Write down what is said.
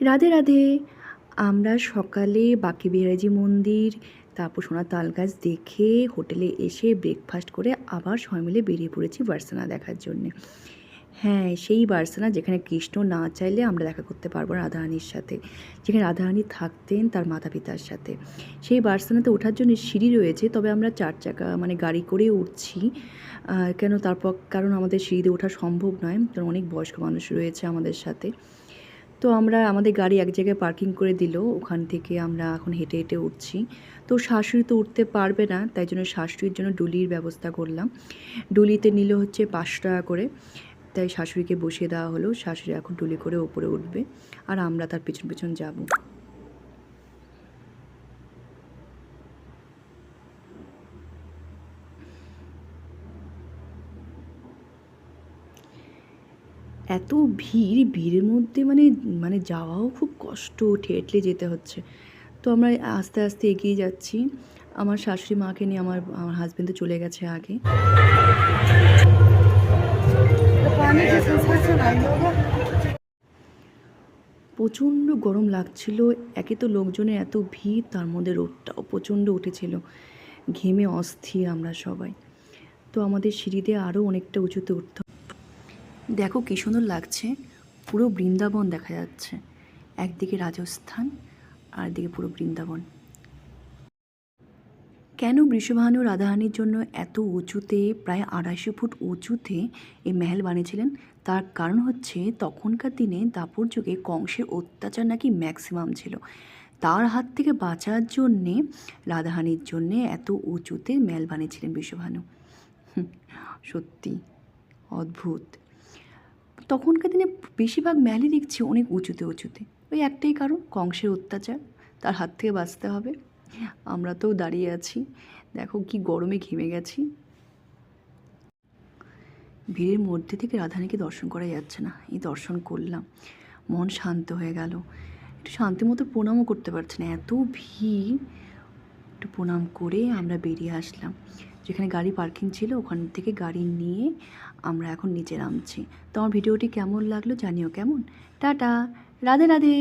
রাধে রাধে। আমরা সকালে বাকি বিহারাজি মন্দির, তারপর সোনার তাল গাছ দেখে হোটেলে এসে ব্রেকফাস্ট করে আবার সবাই মিলে বেরিয়ে পড়েছি বার্সানা দেখার জন্যে। হ্যাঁ সেই বার্সানা যেখানে কৃষ্ণ না চাইলে আমরা দেখা করতে পারব রাধারানীর সাথে। যেখানে রাধারানী থাকতেন তার মাতা পিতার সাথে। সেই বার্সানাতে ওঠার জন্য সিঁড়ি রয়েছে, তবে আমরা চার চাকা মানে গাড়ি করে উঠছি। কেন তারপর কারণ আমাদের সিঁড়িতে ওঠা সম্ভব নয়, কারণ অনেক বয়স্ক মানুষ রয়েছে আমাদের সাথে। তো আমরা আমাদের গাড়ি এক জায়গায় পার্কিং করে দিল। ওখান থেকে আমরা এখন হেঁটে হেঁটে উঠছি। তো শাশুড়ি তো উঠতে পারবে না, তাই জন্য শাশুড়ির জন্য ডুলির ব্যবস্থা করলাম। ডুলিতে নিল হচ্ছে পাঁচশো টাকা করে। তাই শাশুড়িকে বসিয়ে দেওয়া হলো। শাশুড়ি এখন ডুলি করে ওপরে উঠবে। আর আমরা তার পিছন পিছন যাব। এত ভিড়, ভিড়ের মধ্যে মানে মানে যাওয়াও খুব কষ্ট ঠেটলে যেতে হচ্ছে। তো আমরা আস্তে আস্তে এগিয়ে যাচ্ছি। আমার শাশুড়ি মাকে নিয়ে আমার আমার হাজব্যান্ড তো চলে গেছে আগে। প্রচণ্ড গরম লাগছিল। একে তো লোকজনের এত ভিড়, তার মধ্যে রোদটাও প্রচণ্ড উঠেছিল। ঘেমে অস্থির আমরা সবাই। তো আমাদের সিঁড়িতে আরও অনেকটা উঁচুতে উঠতে। দেখো কী সুন্দর লাগছে। পুরো বৃন্দাবন দেখা যাচ্ছে। একদিকে রাজস্থান আর একদিকে পুরো বৃন্দাবন। কেন বৃষভানু রাধাহানির জন্য এত উঁচুতে প্রায় আড়াইশো ফুট উঁচুতে এই মেহেল বানিয়েছিলেন? তার কারণ হচ্ছে তখনকার দিনে দাপর যুগে কংসের অত্যাচার নাকি ম্যাক্সিমাম ছিল। তার হাত থেকে বাঁচার জন্যে রাধাহানির জন্যে এত উঁচুতে মেল বানিয়েছিলেন হুম, সত্যি অদ্ভুত। তখনকার দিনে বেশিরভাগ ম্যালি দেখছি অনেক উঁচুতে উঁচুতে। ওই একটাই কারণ, কংসের অত্যাচার। তার হাত থেকে বাঁচতে হবে। আমরা তো দাঁড়িয়ে আছি। দেখো কি গরমে ঘেমে গেছি। ভিড়ের মধ্যে থেকে রাধানীকে দর্শন করা যাচ্ছে না। এই দর্শন করলাম। মন শান্ত হয়ে গেল। একটু শান্তি মতো প্রণামও করতে পারছে না। এত ভিড়। একটু প্রণাম করে আমরা বেরিয়ে আসলাম। যেখানে গাড়ি পার্কিং ছিল, ওখান থেকে গাড়ি নিয়ে আমরা এখন নিচে নামছি। তোমার ভিডিওটি কেমন লাগল জানিও কেমন। টাটা, রাধে রাধে।